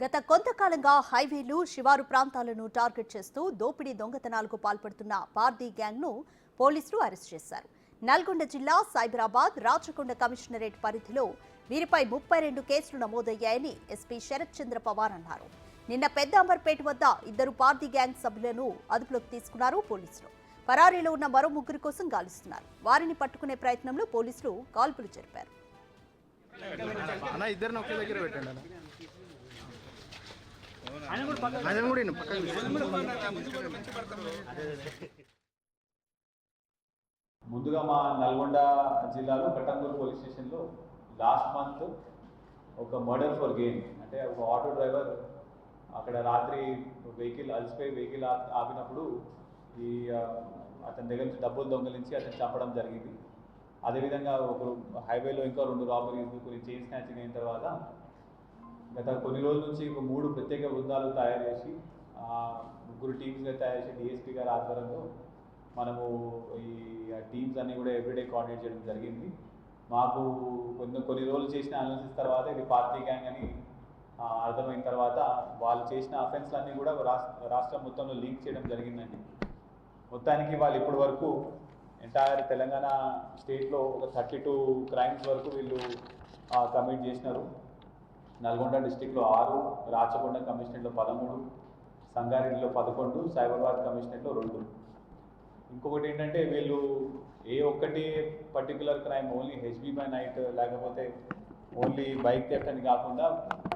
గత కొంతకాలంగా హైవేలు శివారు ప్రాంతాలను టార్గెట్ చేస్తూ దోపిడీ దొంగతనాలకు పాల్పడుతున్న పార్దీ గ్యాంగ్ను పోలీసులు అరెస్ట్ చేశారు. నల్గొండ జిల్లా సైబరాబాద్ రాచకొండ కమిషనరేట్ పరిధిలో వీరిపై ముప్పై రెండు కేసులు నమోదయ్యాయని ఎస్పీ శరత్ చంద్ర పవార్ అన్నారు. నిన్న పెద్ద అంబర్పేట వద్ద ఇద్దరు పార్దీ గ్యాంగ్ సభ్యులను అదుపులోకి తీసుకున్నారు పోలీసులు. పరారీలో ఉన్న మరో ముగ్గురు కోసం గాలిస్తున్నారు. వారిని పట్టుకునే ప్రయత్నంలో పోలీసులు కాల్పులు జరిపారు. అన్న ఇద్దరిని ఒకే దగ్గర పెట్టండి అన్న. ఆయన కూడా ముందుగా మా నల్గొండ జిల్లాలో కట్టంగూరు పోలీస్ స్టేషన్లో లాస్ట్ మంత్ ఒక మర్డర్ ఫర్ గెయిన్ అంటే ఒక ఆటో డ్రైవర్ అక్కడ రాత్రి వెహికల్ అలసిపోయి వెహికల్ ఆపినప్పుడు ఈ అతని దగ్గర నుంచి డబ్బులు దొంగలించి అతను చంపడం జరిగింది. అదేవిధంగా ఒకరు హైవేలో ఇంకా రెండు రాబరీస్ కొన్ని చైన్ స్నాచింగ్ అయిన తర్వాత గత కొన్ని రోజుల నుంచి ఒక మూడు ప్రత్యేక బృందాలు తయారు చేసి ముగ్గురు టీమ్స్గా తయారు చేసి డిఎస్పీ గారి ఆధ్వర్యంలో మనము ఈ టీమ్స్ అన్నీ కూడా ఎవ్రీడే కోఆర్డినేట్ చేయడం జరిగింది. మాకు కొన్ని కొన్ని రోజులు చేసిన అనాలిసిస్ తర్వాత ఇది పార్టీ గ్యాంగ్ అని అర్థమైన తర్వాత వాళ్ళు చేసిన అఫెన్స్లన్నీ కూడా రాష్ట్ర రాష్ట్రం మొత్తంలో లీక్ చేయడం జరిగిందండి. మొత్తానికి వాళ్ళు ఇప్పటి వరకు ఎంటైర్ తెలంగాణ స్టేట్లో ఒక థర్టీ టూ క్రైమ్స్ వరకు వీళ్ళు కమిట్ చేసినారు. నల్గొండ డిస్టిక్లో ఆరు రాచకొండ కమిషనర్లో పదమూడు సంగారెడ్డిలో పదకొండు సైబరాబాద్ కమిషనర్లో రెండు. ఇంకొకటి ఏంటంటే వీళ్ళు ఏ ఒక్కటి particular crime only HB by night లేకపోతే ఓన్లీ బైక్ థెఫ్ట్ అని కాకుండా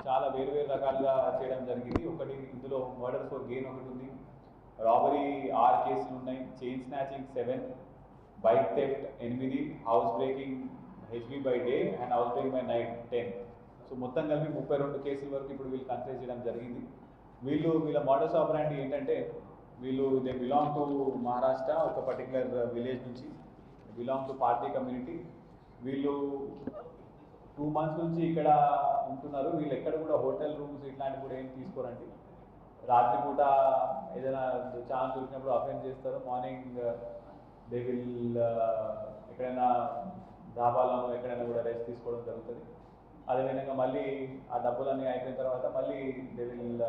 చాలా వేరు వేరు రకాలుగా చేయడం జరిగింది. ఒకటి ఇందులో మర్డర్ ఫర్ గెయిన్ ఒకటి ఉంది. రాబరీ ఆరు కేసులు ఉన్నాయి. Chain snatching seven bike theft ఎనిమిది house breaking HB by day and house breaking by night ten. So మొత్తం కలిపి ముప్పై రెండు కేసుల వరకు ఇప్పుడు వీళ్ళు కన్సిడర్ చేయడం జరిగింది. వీళ్ళు వీళ్ళ మోడల్స్ ఆపరాంటి ఏంటంటే వీళ్ళు దే బిలాంగ్ టు మహారాష్ట్ర ఒక పర్టికులర్ విలేజ్ నుంచి బిలాంగ్ టు పార్టీ కమ్యూనిటీ వీళ్ళు టూ మంత్స్ నుంచి ఇక్కడ ఉంటున్నారు. వీళ్ళు ఎక్కడ కూడా హోటల్ రూమ్స్ ఇట్లాంటివి కూడా ఏం తీసుకోరండి. రాత్రిపూట ఏదైనా ఛాన్స్ దొరికినప్పుడు అఫెండ్ చేస్తారు. మార్నింగ్ దే విల్ ఎక్కడైనా ధాబాలను ఎక్కడైనా కూడా రెస్ట్ తీసుకోవడం జరుగుతుంది. అదేవిధంగా మళ్ళీ ఆ డబ్బులన్నీ అయిపోయిన తర్వాత మళ్ళీ they will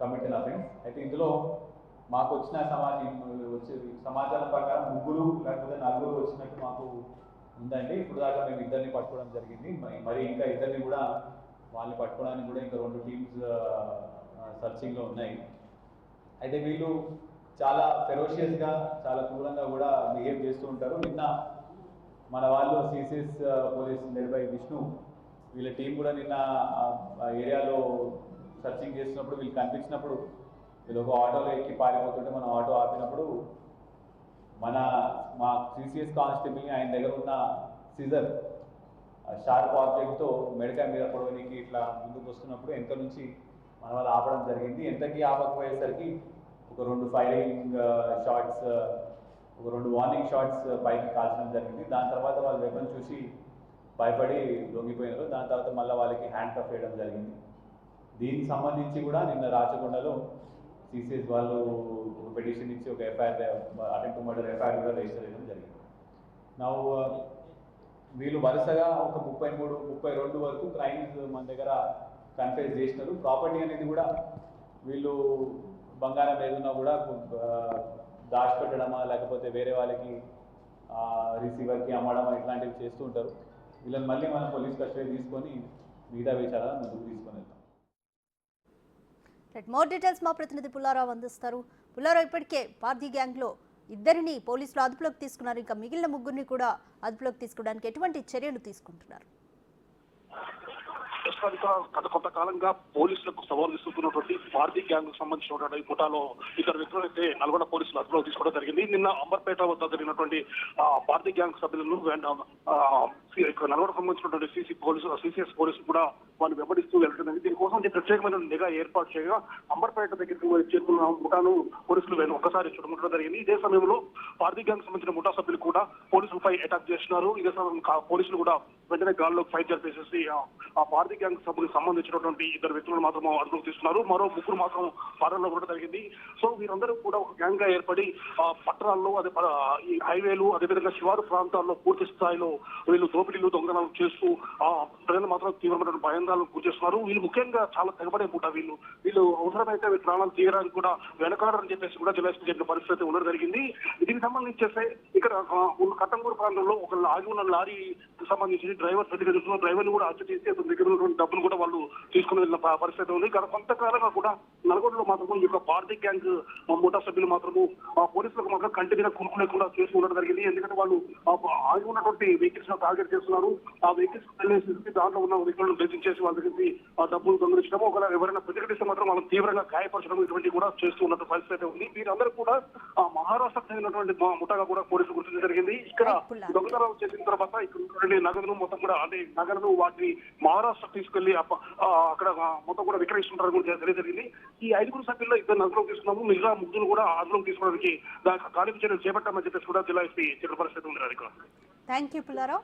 commit an offence అయితే ఇందులో మాకు వచ్చిన సమాజం వచ్చే సమాచారం ప్రకారం ముగ్గురు లేకపోతే నలుగురు వచ్చినట్టు మాకు ఉందండి. ఇప్పుడు దాకా మేము ఇద్దరిని పట్టుకోవడం జరిగింది. మరి- మరి ఇంకా ఇద్దరిని కూడా వాళ్ళని పట్టుకోవడానికి కూడా ఇంకా రెండు టీమ్స్ సర్చింగ్లో uh, ఉన్నాయి. అయితే వీళ్ళు చాలా ఫెరోషియస్గా చాలా క్రూరంగా కూడా బిహేవ్ చేస్తూ ఉంటారు. నిన్న మన వాళ్ళు సిసిఎస్ పోలీస్ లెడ్ విష్ణు వీళ్ళ టీం కూడా నిన్న ఏరియాలో సర్చింగ్ చేసినప్పుడు వీళ్ళు కనిపించినప్పుడు వీళ్ళు ఒక ఆటోలో ఎక్కి పారిపోతుంటే మనం ఆటో ఆపినప్పుడు మన మా సిసిఎస్ కానిస్టేబుల్ని ఆయన దగ్గర ఉన్న సీజర్ షార్ప్ ఆబ్జెక్ట్తో మెడకాయ మీద పొడవనికి ఇట్లా ముందుకు వస్తున్నప్పుడు ఎంత నుంచి మన వాళ్ళు ఆపడం జరిగింది. ఎంతకీ ఆపకపోయేసరికి ఒక రెండు ఫైరింగ్ షాట్స్ ఒక రెండు వార్నింగ్ షాట్స్ పైకి కాల్చడం జరిగింది. దాని తర్వాత వాళ్ళు వెపన్ చూసి భయపడి లొంగిపోయినారు దాని తర్వాత మళ్ళీ వాళ్ళకి హ్యాండ్ కఫ్ వేయడం జరిగింది. దీనికి సంబంధించి కూడా నిన్న రాచకొండలో సిసిఎస్ వాళ్ళు ఒక పిటిషన్ ఇచ్చి ఒక ఎఫ్ఐఆర్ అటెంప్ట్ మర్డర్ ఎఫ్ఐఆర్ కూడా రిజిస్టర్ చేయడం జరిగింది. నా uh, వీళ్ళు వరుసగా ఒక ముప్పై మూడు ముప్పై రెండు వరకు క్రైమ్స్ మన దగ్గర కన్ఫెస్ చేసినారు. ప్రాపర్టీ అనేది కూడా వీళ్ళు బంగారం ఏదన్నా కూడా దాచిపెట్టడమా లేకపోతే వేరే వాళ్ళకి రిసీవర్కి అమ్మడమా ఇట్లాంటివి చేస్తూ ఉంటారు. వీళ్ళని మళ్ళీ మనం పోలీస్ కస్టడీ తీసుకొని మిగతా విచారణ ముందుకు తీసుకొని వెళ్తాం. మోర్ డీటెయిల్స్ మా ప్రతినిధి పుల్లారావు అందిస్తారు. పుల్లారావు ఇప్పటికే పార్థీ గ్యాంగ్లో ఇద్దరిని పోలీసులు అదుపులోకి తీసుకున్నారు. ఇంకా మిగిలిన ముగ్గురిని కూడా అదుపులోకి తీసుకోవడానికి ఎటువంటి చర్యలు తీసుకుంటున్నారు? ప్రస్తుతానికి గత కొంతకాలంగా పోలీసులకు సవాల్ విసురుతున్నటువంటి భారతీయ గ్యాంగ్ సంబంధించినటువంటి ముఠాలో ఇద్దరు వ్యక్తులు అయితే నల్గొండ పోలీసులు అదుపులో తీసుకోవడం జరిగింది. నిన్న అంబర్పేట వద్ద జరిగినటువంటి భారతీ భారతీయ గ్యాంగ్ సభ్యులను నల్గొండ సంబంధించినటువంటి సీసీ పోలీసు సీసీఎస్ పోలీసులు కూడా వాళ్ళు వెంబడిస్తూ వెళ్తున్నది దీనికోసం ప్రత్యేకమైన నిఘా ఏర్పాటు చేయగా అంబర్పేట దగ్గరికి చేరుకున్న ముఠాను పోలీసులు వెను- ఒక్కసారి చుట్టుముట్టడం జరిగింది. ఇదే సమయంలో భారతీయ గ్యాంగ్ సంబంధించిన ముఠా సభ్యులు కూడా పోలీసులపై అటాక్ చేస్తున్నారు. ఇదే సమయం పోలీసులు కూడా వెంటనే గాల్లోకి ఫైర్ జరిపేసేసి ఆ- భారతీ గ్యాంగ్ సభకు సంబంధించినటువంటి ఇద్దరు వ్యక్తులను మాత్రం అదుపులోకి తీసుకున్నారు. మరో ముగ్గురు మాత్రం పరంలో కూడా జరిగింది. సో వీరందరూ కూడా ఒక గ్యాంగ్గా ఏర్పడి ఆ పట్టణాల్లో అదే ఈ హైవేలు అదేవిధంగా శివారు ప్రాంతాల్లో పూర్తి స్థాయిలో వీళ్ళు దోపిడీలు దొంగతనాలు చేస్తూ ఆ ప్రజలు మాత్రం తీవ్రమైన భయాందాలకు గురి చేస్తున్నారు. వీళ్ళు ముఖ్యంగా చాలా తెగబడే పూట వీళ్ళు. వీళ్ళు అవసరమైతే వీళ్ళ ప్రాణాలు తీయడానికి కూడా వెనకాడని చెప్పేసి కూడా జిల్లా చెప్పిన పరిస్థితి ఉండడం జరిగింది. దీనికి సంబంధించేస్తే ఇక్కడ ఉన్న కట్టంగూరు ప్రాంతంలో ఒక ఆగి ఉన్న లారీ సంబంధించి డ్రైవర్ ప్రతిగతిస్తున్న డ్రైవర్ని కూడా హత్య చేసి అతని దగ్గర ఉన్నటువంటి డబ్బులు కూడా వాళ్ళు తీసుకుని వెళ్ళిన పరిస్థితి ఉంది. గత కొంతకాలంగా కూడా నల్గొండలో మాత్రము ఈ యొక్క భారతీయ గ్యాంగ్ మోటార్ సభ్యులు మాత్రము ఆ పోలీసులకు మాత్రం కంటి మీద లేకుండా చేస్తూ ఉండడం జరిగింది. ఎందుకంటే వాళ్ళు ఆగి ఉన్నటువంటి వెహికల్స్ టార్గెట్ చేస్తున్నారు. ఆ వెహికల్స్ వెళ్ళేసి దాంట్లో ఉన్న వెహికల్ బెదింగ్ చేసి వాళ్ళ దగ్గర నుంచి ఆ డబ్బులు దొంగిలించడం ఒకవేళ ఎవరైనా ప్రతిఘటిస్తే మాత్రం వాళ్ళని తీవ్రంగా గాయపరచడం ఇటువంటి కూడా చేస్తూ ఉన్నట్టు పరిస్థితి ఉంది. వీరందరూ కూడా ఆ మహారాష్ట్రకు చెందినటువంటి ముఠాగా కూడా పోలీసులు గుర్తించడం జరిగింది. ఇక్కడ దొంగతనం చేసిన తర్వాత ఇక్కడ నగదును మొత్తం కూడా అంటే నగదును వాటిని మహారాష్ట్ర తీసుకెళ్ళి అక్కడ మొత్తం కూడా విక్రయిస్తుంటారు కూడా తెలియజరిగింది ఈ ఐదుగురు సభ్యుల్లో ఇద్దరు నగరం తీసుకున్నాము. మిగతా ముగ్గురు కూడా ఆరులోకి తీసుకోవడానికి దానికి కార్యక్రమం చేపట్టామని చెప్పేసి కూడా జిల్లా ఎస్పీ చెప్పిన పరిస్థితి ఉంది అధికారులు థ్యాంక్ యూ పుల్లారావు